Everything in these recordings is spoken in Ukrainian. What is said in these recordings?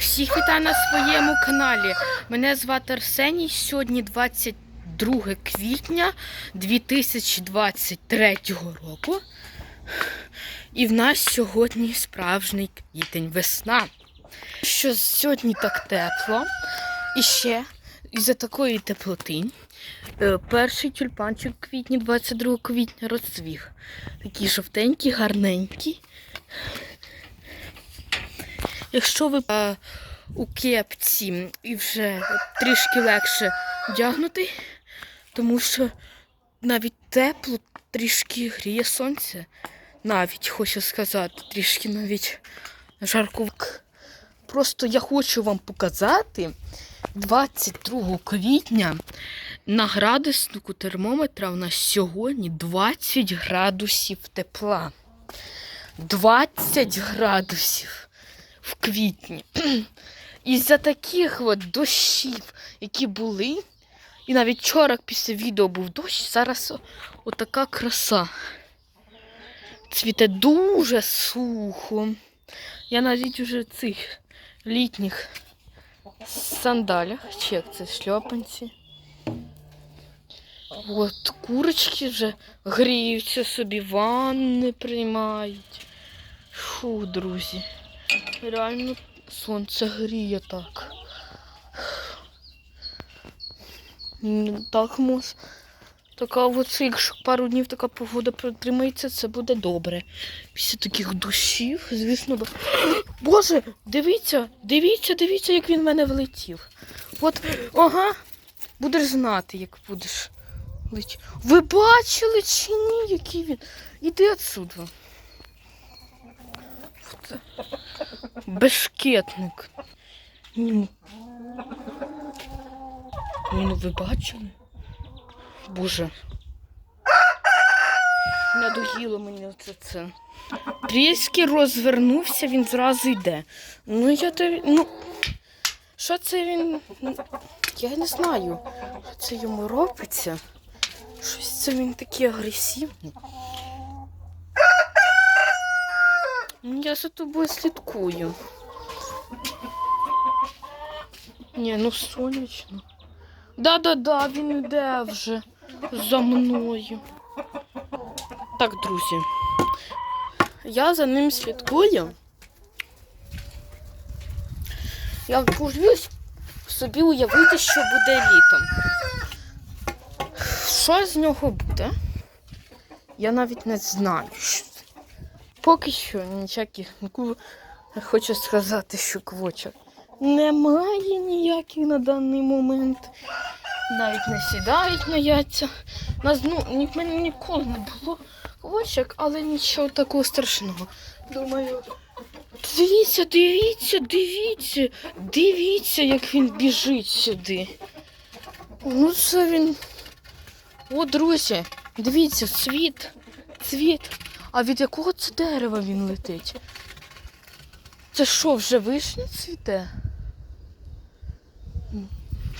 Всіх вітаю на своєму каналі. Мене звати Арсеній. Сьогодні 22 квітня 2023 року. І в нас сьогодні справжній квітень весна. Що сьогодні так тепло. І ще із-за такої теплоти. е, Перший тюльпанчик в квітні, 22 квітня, розцвів. Такий жовтенький, гарненький. Якщо ви е, у кепці і вже трішки легше вдягнути, тому що навіть тепло трішки гріє сонце. Навіть хочу сказати, трішки навіть жарко. Просто я хочу вам показати 22 квітня на градуснику термометра у нас сьогодні 20 градусів тепла. 20 градусів в квітні. Із-за таких от дощів, які були, і навіть вчора після відео був дощ, зараз отака краса. Цвіте дуже сухо. Я навіть уже цих літніх сандалях, чи як це шльопанці. От курочки вже гріються собі, ванни приймають. Фу, друзі. Реально сонце гріє так. Так мос. Така от, якщо пару днів така погода протримається, це буде добре. Після таких дощів, звісно, бо- Боже, дивіться, дивіться, дивіться, як він в мене влетів. От, ага, будеш знати, як будеш летіти. Ви бачили чи ні, який він? Іди отсюди. От. Бешкетник. Ні. Ну ви бачили? Боже. Надоїло мені це це. Трішки розвернувся, він зразу йде. Ну, я то. Ну. Що це він. Я не знаю. Що це йому робиться. Щось це він такий агресивний. Ну, Я за тобою слідкую. Ні, ну сонячно. Да-да-да, він іде вже за мною. Так, друзі. Я за ним слідкую. Я боюсь собі уявити, що буде літом. Що з нього буде? Я навіть не знаю. Поки що ніяких хочу сказати, що квочок. Немає ніяких на даний момент. Навіть не сідають на яйця. Нас ну, ні, в мене ніколи не було квочок, але нічого такого страшного. Думаю. Дивіться, дивіться, дивіться, дивіться, як він біжить сюди. Ну, це він. О, друзі, дивіться, цвіт, цвіт. А від якого це дерева він летить? Це що, вже вишня цвіте?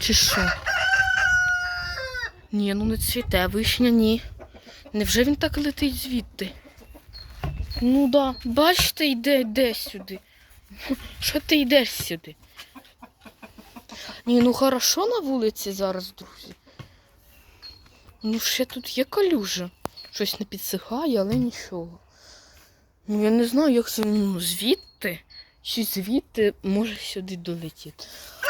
Чи що? Ні, ну не цвіте, вишня ні. Невже він так летить звідти? Ну да, бачите, йде, йде сюди. Що ти йдеш сюди? Ні, ну хорошо на вулиці зараз, друзі. Ну, ще тут є калюжа. Щось не підсихає, але нічого. Ну, я не знаю, як це ну, звідти чи звідти може сюди долетіти.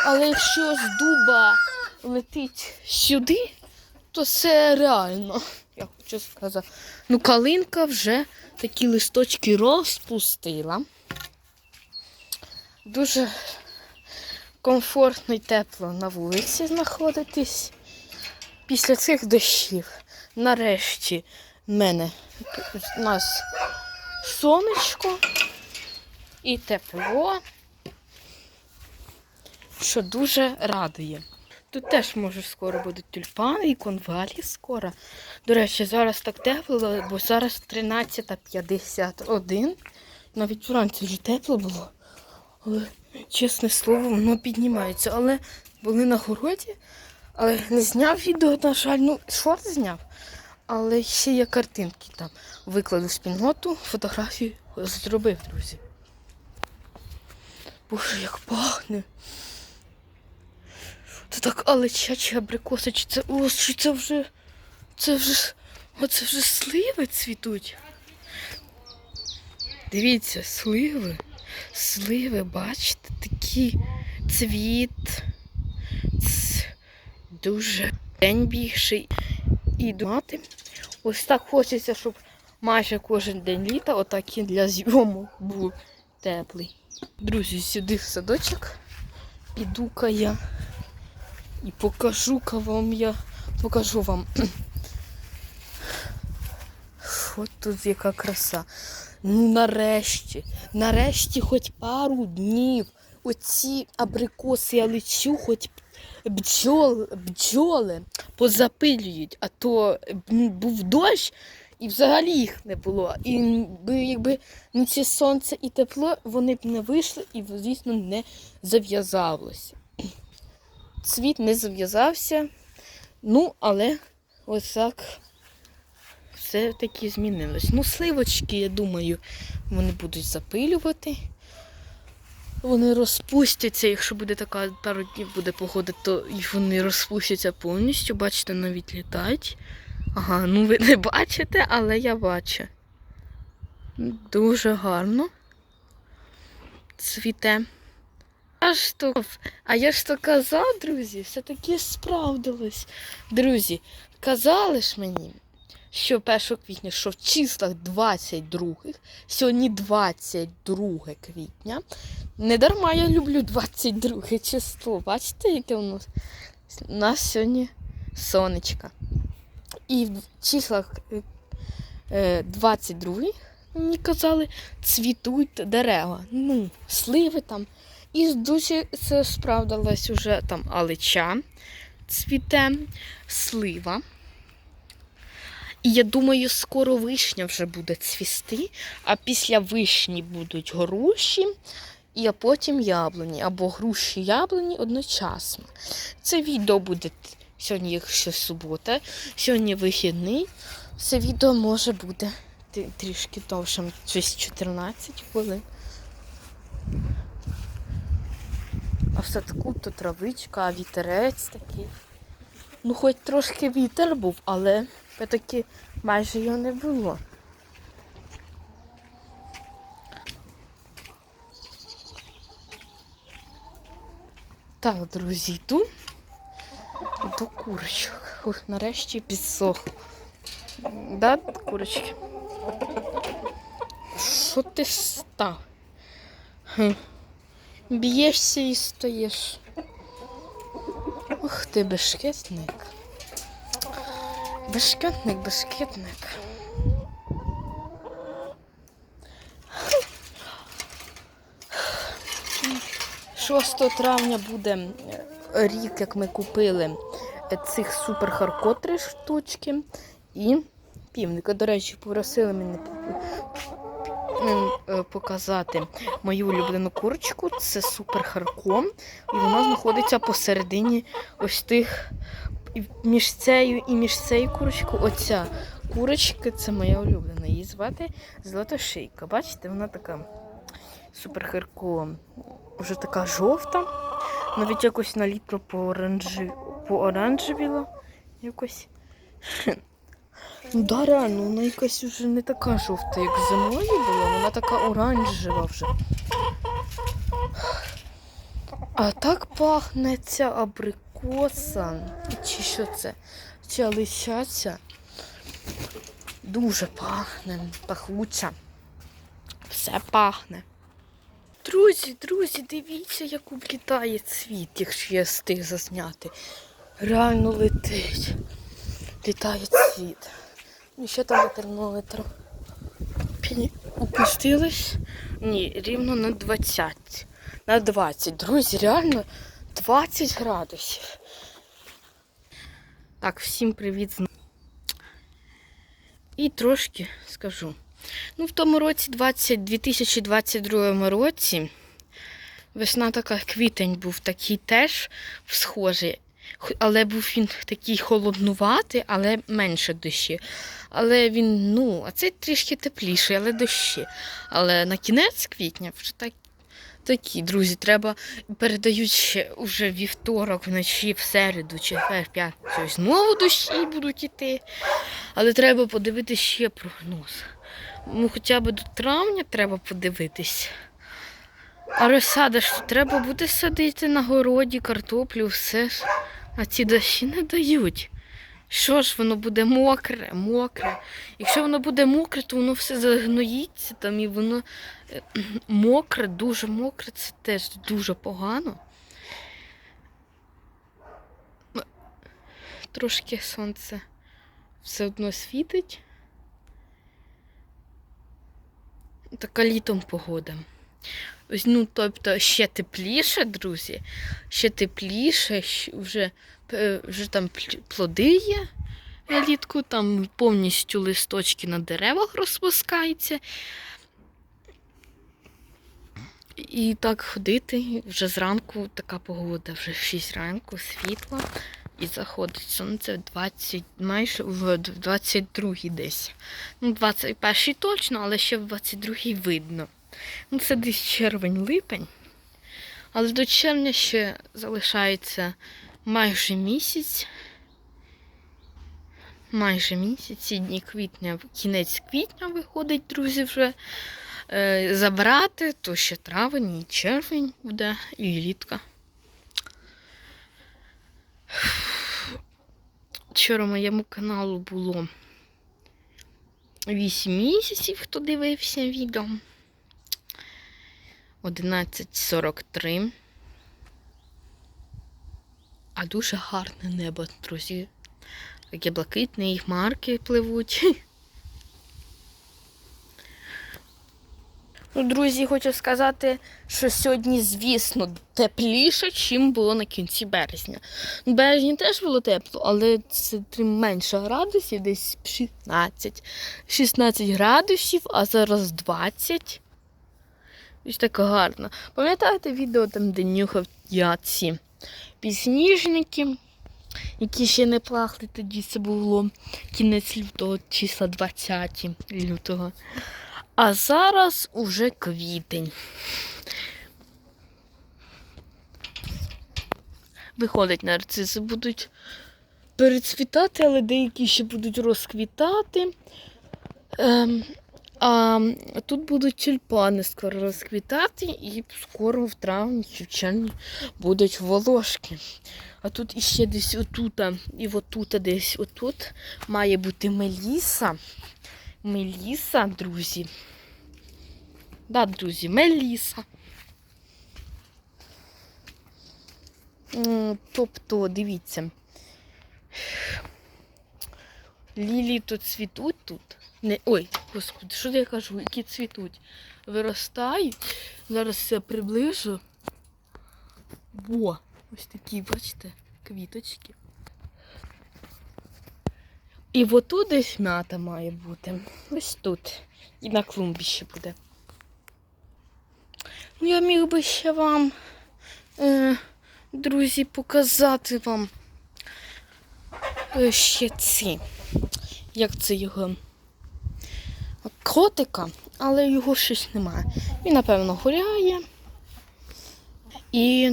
Але якщо з дуба летить сюди, то це реально, я хочу сказати. Ну, калинка вже такі листочки розпустила. Дуже комфортно і тепло на вулиці знаходитись. Після цих дощів нарешті мене у нас сонечко і тепло, що дуже радує. Тут теж може скоро будуть тюльпани і конвалі скоро. До речі, зараз так тепло, бо зараз 13.51. Навіть вранці вже тепло було. Але, чесне слово, воно піднімається. Але були на городі, але не зняв відео, на жаль, ну, шорт зняв. Але ще є картинки там. Викладу спільноту, фотографію зробив, друзі. Боже, як пахне. Це так алеча чи абрикоса, чи це. О, чи це вже. Це вже. Оце вже сливи цвітуть. Дивіться, сливи. Сливи, бачите, такий цвіт. Ц- Дуже день більший. І мати. Ось так хочеться, щоб майже кожен день літа, отак і для зйому був теплий. Друзі, сюди в садочок. Піду-ка я і покажу-ка вам я. Покажу вам. От тут яка краса. Ну нарешті, нарешті хоч пару днів. Оці абрикоси я лечу, хоч бджол, бджоли позапилюють, а то був дощ і взагалі їх не було. І якби не це сонце і тепло, вони б не вийшли і, звісно, не зав'язалося. Цвіт не зав'язався, ну, але ось так все таки змінилось. Ну, сливочки, я думаю, вони будуть запилювати. Вони розпустяться, якщо буде така пару днів буде погода, то вони розпустяться повністю. Бачите, навіть літають. Ага, ну ви не бачите, але я бачу. Дуже гарно. Цвіте. А, то, а я ж то казав, друзі, все-таки справдилось. Друзі, казали ж мені, що 1 квітня, що в числах 22, сьогодні 22 квітня. Не дарма я люблю 22 число. Бачите, яке у нас? У нас сьогодні сонечко. І в числах е, е, 22 мені казали, цвітуть дерева. Ну, сливи там. І дуже це справдилось уже там алича цвіте, слива. І я думаю, скоро вишня вже буде цвісти, а після вишні будуть груші, і а потім яблуні, або груші яблуні одночасно. Це відео буде сьогодні, якщо субота, сьогодні вихідний. Це відео може буде трішки довшим, щось 14 хвилин. А в садку то травичка, а вітерець такий. Ну, хоч трошки вітер був, але таки майже його не було. Так, друзі, йду до курочок. Ох, нарешті підсох. Да, курочки? Що ти став? Б'єшся і стоїш. Ух ти, бешкетник. Бешкетник, бешкетник. 6 травня буде рік, як ми купили цих супер харкот три штучки і півника. До речі, попросили мене показати мою улюблену курочку. Це супер харком. І вона знаходиться посередині ось тих і між цією і між цією курочкою. Оця курочка це моя улюблена. Її звати Златошийка. Бачите, вона така супер харко. Вже така жовта. Навіть якось на літро по-оранжі... по-оранжевіла. Якось. Ну да, реально, вона якась вже не така жовта, як зимою була, вона така оранжева вже. А так пахне ця абрикоса. Чи що це? Ця лисяча. Дуже пахне, пахуча. Все пахне. Друзі, друзі, дивіться, як облітає цвіт, якщо я встиг засняти. Реально летить. Літає цвіт. І що там на термометру? Пі- Опустилось? Ні, рівно на 20. На 20. Друзі, реально 20 градусів. Так, всім привіт. І трошки скажу. Ну, в тому році, 20, 2022 році, весна така, квітень був такий теж схожий. Але був він такий холоднуватий, але менше дощі. Але він, ну, а цей трішки тепліший, але дощі. Але на кінець квітня вже так Такі, друзі, треба передають ще уже вівторок вночі, в середу чи в п'ятницю. Знову дощі будуть іти. Але треба подивитися ще прогноз. Ну, хоча б до травня треба подивитись. А розсада ж треба буде садити на городі, картоплю, все ж. А ці дощі не дають. Що ж, воно буде мокре, мокре. Якщо воно буде мокре, то воно все загноїться там і воно е, мокре, дуже мокре, це теж дуже погано. Трошки сонце все одно світить. Така літом погода. Ось, ну, тобто ще тепліше, друзі, ще тепліше, вже, вже там плоди є влітку, там повністю листочки на деревах розпускаються. І так ходити вже зранку така погода, вже в 6 ранку, світло, і заходить сонце в 20, майже в 22 десь. Ну, 21 точно, але ще в 22 видно. Ну, це десь червень-липень. Але до червня ще залишається майже місяць. Майже місяць, ці дні квітня, кінець квітня виходить, друзі, вже е, забрати, то ще травень і червень буде, і літка. Вчора моєму каналу було 8 місяців, хто дивився відео. 11.43. А дуже гарне небо, друзі. Таке блакитне, і хмарки пливуть. Ну, друзі, хочу сказати, що сьогодні, звісно, тепліше, чим було на кінці березня. В березні теж було тепло, але це менше градусів, десь 16. 16 градусів, а зараз 20. Ось така гарна. Пам'ятаєте відео там, де нюхав я ці підсніжники, які ще не плахли тоді, це було кінець лютого, числа 20 лютого. А зараз уже квітень. Виходить, нарциси будуть перецвітати, але деякі ще будуть розквітати. Ем, а тут будуть тюльпани скоро розквітати, і скоро в травні чи будуть волошки. А тут іще десь отута, і отута десь отут має бути меліса. Меліса, друзі. Да, друзі, Меліса. Тобто, дивіться. Лілії тут цвітуть тут. Не, ой, господи, що я кажу, які цвітуть? Виростають. Зараз все приближу. Во, ось такі, бачите, квіточки. І отут десь м'ята має бути. Ось тут. І на клумбі ще буде. Ну, я міг би ще вам, е, друзі, показати вам е, ще ці. Як це його? Котика, але його щось немає. Він, напевно, гуляє. І,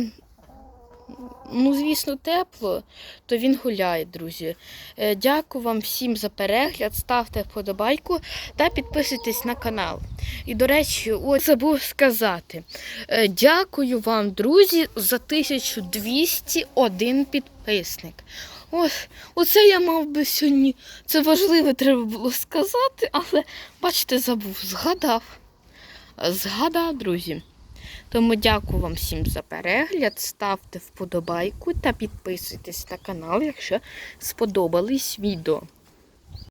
ну, звісно, тепло, то він гуляє, друзі. Е, Дякую вам всім за перегляд. Ставте вподобайку та підписуйтесь на канал. І, до речі, ось забув сказати. Е, Дякую вам, друзі, за 1201 підписник. Ось, оце я мав би сьогодні. Це важливо треба було сказати, але бачите, забув, згадав. Згадав, друзі. Тому дякую вам всім за перегляд. Ставте вподобайку та підписуйтесь на канал, якщо сподобались відео.